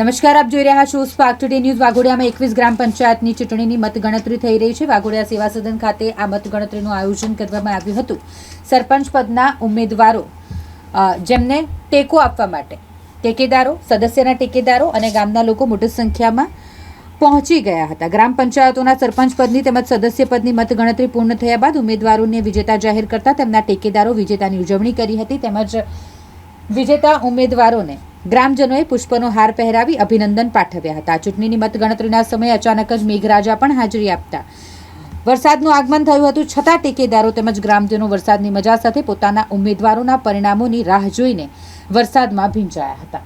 નમસ્કાર, આપ જોઈ રહ્યા છો સ્પાર્ક ટુડે ન્યૂઝ વાઘોડિયામાં એકવીસ ગ્રામ પંચાયતની ચૂંટણીની મતગણતરી થઈ રહી છે. વાઘોડિયા સેવા સદન ખાતે આ મતગણતરીનું આયોજન કરવામાં આવ્યું હતું. સરપંચ પદના ઉમેદવારો જેમને ટેકો આપવા માટે ટેકેદારો, સદસ્યના ટેકેદારો અને ગામના લોકો મોટી સંખ્યામાં પહોંચી ગયા હતા. ગ્રામ પંચાયતોના સરપંચ પદની તેમજ સદસ્ય પદની મતગણતરી પૂર્ણ થયા બાદ ઉમેદવારોને વિજેતા જાહેર કરતા તેમના ટેકેદારો વિજેતાની ઉજવણી કરી હતી. તેમજ વિજેતા ઉમેદવારોને ગ્રામજનોએ પુષ્પનો હાર પહેરાવી અભિનંદન પાઠવ્યા હતા. ચૂંટણીની મતગણતરીના સમયે અચાનક જ મેઘરાજા પણ હાજરી આપતા. વરસાદનું આગમન થયું હતું. છતાં ટેકેદારો તેમજ ગ્રામજનો વરસાદની મજા સાથે પોતાના ઉમેદવારોના પરિણામોની રાહ જોઈને વરસાદમાં ભીંજાયા હતા.